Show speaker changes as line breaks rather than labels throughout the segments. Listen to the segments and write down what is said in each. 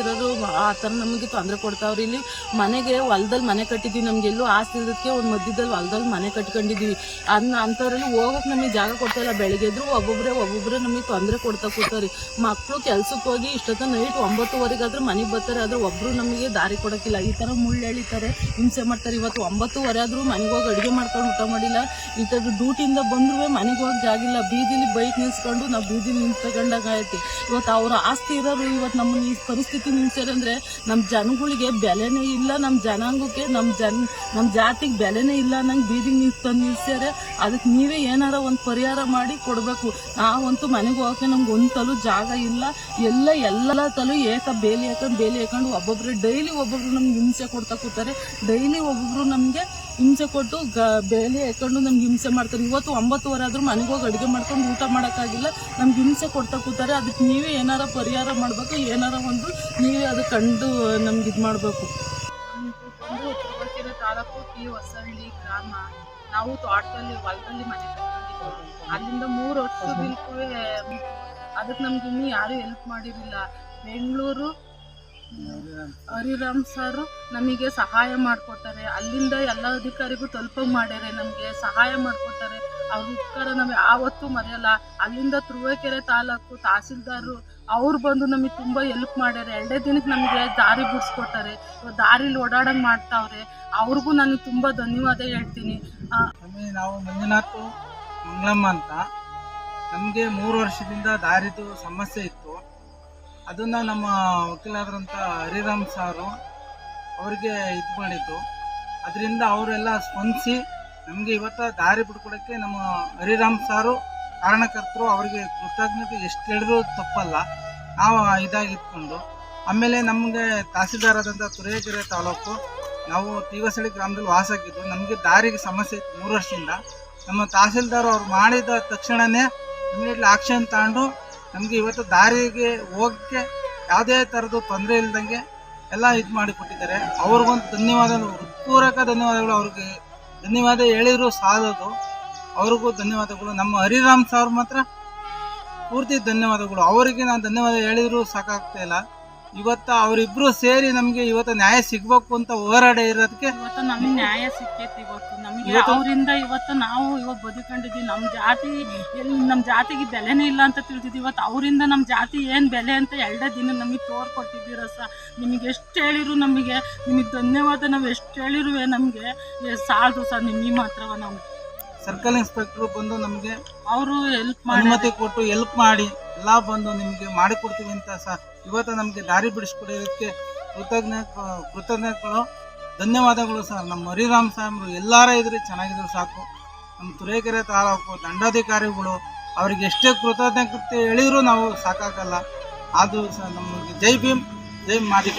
ಇರೋರು ಆ ಥರ ನಮಗೆ ತೊಂದರೆ ಕೊಡ್ತಾವ್ರಿ. ಇಲ್ಲಿ ಮನೆಗೆ ಹೊಲ್ದಲ್ಲಿ ಮನೆ ಕಟ್ಟಿದ್ದೀವಿ, ನಮ್ಗೆ ಎಲ್ಲೂ ಆಸ್ತಿ ಇರೋದಕ್ಕೆ ಒಂದು ಮಧ್ಯದಲ್ಲಿ ಹೊಲ್ದಲ್ಲಿ ಮನೆ ಕಟ್ಕೊಂಡಿದ್ದೀವಿ. ಅದನ್ನ ಅಂಥವ್ರಲ್ಲಿ ಹೋಗಕ್ಕೆ ನಮಗೆ ಜಾಗ ಕೊಡ್ತಾಯಿಲ್ಲ ಬೆಳಗ್ಗೆ ಎದ್ರು ಒಬ್ಬೊಬ್ಬರೇ ಒಬ್ಬೊಬ್ಬರೇ ನಮಗೆ ತೊಂದರೆ ಕೊಡ್ತಾ ಕೊಡ್ತಾರೆ ಮಕ್ಕಳು ಕೆಲ್ಸಕ್ಕೆ ಹೋಗಿ ಇಷ್ಟೊತ್ತ ನೈಟ್ ಒಂಬತ್ತುವರೆಗಾದ್ರೆ ಮನೆಗೆ ಬರ್ತಾರೆ. ಆದರೆ ಒಬ್ಬರು ನಮಗೆ ದಾರಿ ಕೊಡೋಕ್ಕಿಲ್ಲ. ಈ ಥರ ಮುಳ್ಳು ಎಳಿತಾರೆ, ಹಿಂಸೆ ಮಾಡ್ತಾರೆ. ಇವತ್ತು ಒಂಬತ್ತುವರೆ ಆದರೂ ಮನೆಗೆ ಹೋಗಿ ಅಡುಗೆ ಮಾಡ್ಕೊಂಡು ಊಟ ಮಾಡಿಲ್ಲ. ಈ ಥರ ಡ್ಯೂಟಿಯಿಂದ ಬಂದರೂ ಮನೆಗೆ ಹೋಗಿ ಜಾಗಿಲ್ಲ ಬೀದಿಲಿ ಬೈಕ್ ನಿಲ್ಸ್ಕೊಂಡು ನಾವು ಬೀದಿಲಿ ನಿಂತ್ಕೊಂಡಾಗ ಆಯ್ತು. ಇವತ್ತು ಅವ್ರ ಆಸ್ತಿ ಇರೋರು ಇವತ್ತು ನಮ್ಮನ್ನು ಈ ಪರಿಸ್ಥಿತಿ ನಿಲ್ಸ್ಯಾರಂದ್ರೆ ನಮ್ಮ ಜನಗಳಿಗೆ ಬೆಲೆನೇ ಇಲ್ಲ ನಮ್ಮ ಜನಾಂಗಕ್ಕೆ ನಮ್ಮ ಜನ ನಮ್ಮ ಜಾತಿಗೆ ಬೆಲೆನೇ ಇಲ್ಲ, ನಂಗೆ ಬೀದಿಗೆ ನಿಂತು ನಿಲ್ಸ್ಯಾರೆ. ಅದಕ್ಕೆ ನೀವೇ ಏನಾರ ಒಂದು ಪರಿಹಾರ ಮಾಡಿ ಕೊಡಬೇಕು. ನಾವಂತೂ ಮನೆಗೆ ಹೋಗಕ್ಕೆ ನಮ್ಗೆ ಒಂದು ತಲು ಜಾಗ ಇಲ್ಲ. ಎಲ್ಲ ಎಲ್ಲ ತಲು ಏಕ ಬೇಲಿ ಹಾಕೊಂಡು ಬೇಲಿ ಹಾಕೊಂಡು ಒಬ್ಬೊಬ್ರು ಡೈಲಿ ಒಬ್ಬೊಬ್ರು ನಮ್ಗೆ ಹಿಂಸೆ ಕೊಡ್ತಾ ಕೂತಾರೆ. ಡೈಲಿ ಒಬ್ಬೊಬ್ರು ನಮಗೆ ಹಿಂಸೆ ಕೊಟ್ಟು ಗ, ಬೇಲಿ ಹಾಕೊಂಡು ನಮ್ಗೆ ಹಿಂಸೆ ಮಾಡ್ತಾರೆ. ಇವತ್ತು ಒಂಬತ್ತುವರೆ ಆದರೂ ಮನೆಗೆ ಹೋಗಿ ಅಡುಗೆ ಮಾಡ್ಕೊಂಡು ಊಟ ಮಾಡೋಕ್ಕಾಗಿಲ್ಲ. ನಮ್ಗೆ ಹಿಂಸೆ ಕೊಡ್ತಾ ಕೂತಾರೆ. ಅದಕ್ಕೆ ನೀವೇ ಏನಾರ ಪರಿಹಾರ ಮಾಡಬೇಕು. ಏನಾರ ಒಂದು ನೀವೇ ಅದು ಕಂಡು ನಮ್ಗೆ ಇದು ಮಾಡಬೇಕು. ತಾಲೂಕು ಪಿ ಹೊಸಹಳ್ಳಿ ಗ್ರಾಮ. ನಾವು ತೋಟದಲ್ಲಿ ಹೊಲದಲ್ಲಿ ಮನೆ ಅಲ್ಲಿಂದ ಮೂರು ವರ್ಷದಿಲ್ಕೂ ಅದಕ್ಕೆ ನಮ್ಗೆ ಇನ್ನೂ ಯಾರು ಹೆಲ್ಪ್ ಮಾಡಿರಲಿಲ್ಲ. ಬೆಂಗಳೂರು ಹರಿರಾಮ್ ಸರ್ ನಮಗೆ ಸಹಾಯ ಮಾಡಿಕೊಡ್ತಾರೆ ಅಲ್ಲಿಂದ ಎಲ್ಲ ಅಧಿಕಾರಿಗೂ ತಲುಪ ಮಾಡ್ಯಾರೆ ನಮಗೆ ಸಹಾಯ ಮಾಡಿಕೊಡ್ತಾರೆ ಅವ್ರ ಉಪಕಾರ ನಾವು ಯಾವತ್ತೂ ಮರೆಯಲ್ಲ. ಅಲ್ಲಿಂದ ತುರುವೇಕೆರೆ ತಾಲೂಕು ತಹಸೀಲ್ದಾರು ಅವ್ರು ಬಂದು ನಮಗೆ ತುಂಬ ಹೆಲ್ಪ್ ಮಾಡ್ಯಾರೆ. ಎರಡೇ ದಿನಕ್ಕೆ ನಮಗೆ ದಾರಿ ಬಿಡಿಸ್ಕೊಡ್ತಾರೆ ದಾರಿಲಿ ಓಡಾಡಂಗೆ ಮಾಡ್ತಾವ್ರೆ. ಅವ್ರಿಗೂ ನಾನು ತುಂಬ ಧನ್ಯವಾದ ಹೇಳ್ತೀನಿ.
ಸ್ವಾಮಿ, ನಾವು ಮಂಜುನಾಥ್ ಮಂಗಳಮ್ಮ ಅಂತ. ನಮಗೆ ಮೂರು ವರ್ಷದಿಂದ ದಾರಿದು ಸಮಸ್ಯೆ ಇತ್ತು. ಅದನ್ನು ನಮ್ಮ ವಕೀಲಾದಂಥ ಹರಿರಾಮ್ ಸಾರು ಅವರಿಗೆ ಇದು ಮಾಡಿದ್ದು. ಅದರಿಂದ ಅವರೆಲ್ಲ ಸ್ಪಂದಿಸಿ ನಮಗೆ ಇವತ್ತು ದಾರಿ ಬಿಡ್ಕೊಡೋಕ್ಕೆ ನಮ್ಮ ಹರಿರಾಮ್ ಸಾರು ಕಾರಣಕರ್ತರು ಅವರಿಗೆ ಕೃತಜ್ಞತೆ ಎಷ್ಟು ಹೇಳಿದ್ರೂ ತಪ್ಪಲ್ಲ. ನಾವು ಇದಾಗಿ ಇಟ್ಕೊಂಡು ಆಮೇಲೆ ನಮಗೆ ತಹಸೀಲ್ದಾರ್ ಆದಂಥ ತುರೇಕೆರೆ ತಾಲೂಕು ನಾವು ತೀವಸಳಿ ಗ್ರಾಮದಲ್ಲಿ ವಾಸ ಆಗಿದ್ದು, ನಮಗೆ ದಾರಿಗೆ ಸಮಸ್ಯೆ ಇತ್ತು ಮೂರು ವರ್ಷದಿಂದ. ನಮ್ಮ ತಹಸೀಲ್ದಾರ್ ಅವ್ರು ಮಾಡಿದ ತಕ್ಷಣವೇ ಇಮಿಡಿಯೇಟ್ಲಿ ಆಕ್ಷನ್ ತಗೊಂಡು ನಮಗೆ ಇವತ್ತು ದಾರಿಗೆ ಹೋಗಕ್ಕೆ ಯಾವುದೇ ಥರದ್ದು ತೊಂದರೆ ಇಲ್ದಂಗೆ ಎಲ್ಲ ಇದು ಮಾಡಿಕೊಟ್ಟಿದ್ದಾರೆ. ಅವ್ರಿಗೊಂದು ಧನ್ಯವಾದಗಳು ಹೃತ್ಪೂರ್ವಕ ಧನ್ಯವಾದಗಳು ಅವ್ರಿಗೆ. ಧನ್ಯವಾದ ಹೇಳಿದ್ರು ಸಾಲದು. ಅವ್ರಿಗೂ ಧನ್ಯವಾದಗಳು. ನಮ್ಮ ಹರಿರಾಮ್ ಸರ್ ಮಾತ್ರ ಪೂರ್ತಿ ಧನ್ಯವಾದಗಳು. ಅವರಿಗೆ ನಾನು ಧನ್ಯವಾದ ಹೇಳಿದ್ರು ಸಾಕಾಗ್ತಾ ಇಲ್ಲ. ಇವತ್ತು ಅವರಿಬ್ರು ಸೇರಿ ನಮಗೆ ಇವತ್ತು ನ್ಯಾಯ ಸಿಗ್ಬೇಕು ಅಂತ ಹೋರಾಡೇ ಇರೋದಕ್ಕೆ
ಇವತ್ತು ನಮಗೆ ನ್ಯಾಯ ಸಿಕ್ಕೈತಿ ಇವತ್ತು. ನಮಗೆ ಅವರಿಂದ ಇವತ್ತು ನಾವು ಇವಾಗ ಬದುಕೊಂಡಿದ್ವಿ ನಮ್ಮ ಜಾತಿ ಎಲ್ಲಿ ನಮ್ಮ ಜಾತಿಗೆ ಬೆಲೆನೇ ಇಲ್ಲ ಅಂತ ತಿಳಿದಿದ್ವಿ ಇವತ್ತು ಅವರಿಂದ ನಮ್ಮ ಜಾತಿ ಏನು ಬೆಲೆ ಅಂತ ಎರಡೇ ದಿನ ನಮಗೆ ತೋರ್ಕೊಟ್ಟಿದ್ದೀರ ಸ ನಿಮಗೆ ಎಷ್ಟು ಹೇಳಿರು ನಮಗೆ ನಿಮಗೆ ಧನ್ಯವಾದ ನಾವು ಎಷ್ಟು ಹೇಳಿರುವೆ ನಮಗೆ. ಸಾಲದು ಸರ್ ನಿಮಗೆ ಮಾತ್ರವ ನಾವು.
ಸರ್ಕಲ್ ಇನ್ಸ್ಪೆಕ್ಟರ್ ಬಂದು ನಮಗೆ
ಅವರು ಹೆಲ್ಪ್ ಮಾಡಿ
ಮತ್ತೆ ಕೊಟ್ಟು ಹೆಲ್ಪ್ ಮಾಡಿ ಎಲ್ಲ ಬಂದು ನಿಮಗೆ ಮಾಡಿಕೊಡ್ತೀವಿ ಅಂತ ಸಹ ಇವತ್ತು ನಮಗೆ ದಾರಿ ಬಿಡಿಸ್ಕೊಡೋದಕ್ಕೆ ಕೃತಜ್ಞ ಕೃತಜ್ಞತೆಗಳು, ಧನ್ಯವಾದಗಳು ಸರ್. ನಮ್ಮ ಹರಿರಾಮ್ ಸಾಹೇಬರು ಎಲ್ಲರ ಇದ್ರೆ ಚೆನ್ನಾಗಿದ್ರು ಸಾಕು. ನಮ್ಮ ತುರೇಕೆರೆ ತಾಲೂಕು ದಂಡಾಧಿಕಾರಿಗಳು ಅವ್ರಿಗೆ ಎಷ್ಟೇ ಕೃತಜ್ಞತೆ ಹೇಳಿದರೂ ನಾವು ಸಾಕಾಗಲ್ಲ. ಅದು ಸಹ ನಮಗೆ ಜೈ ಭೀಮ್, ಜೈ ಮಾದಿಕ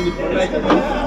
only for night.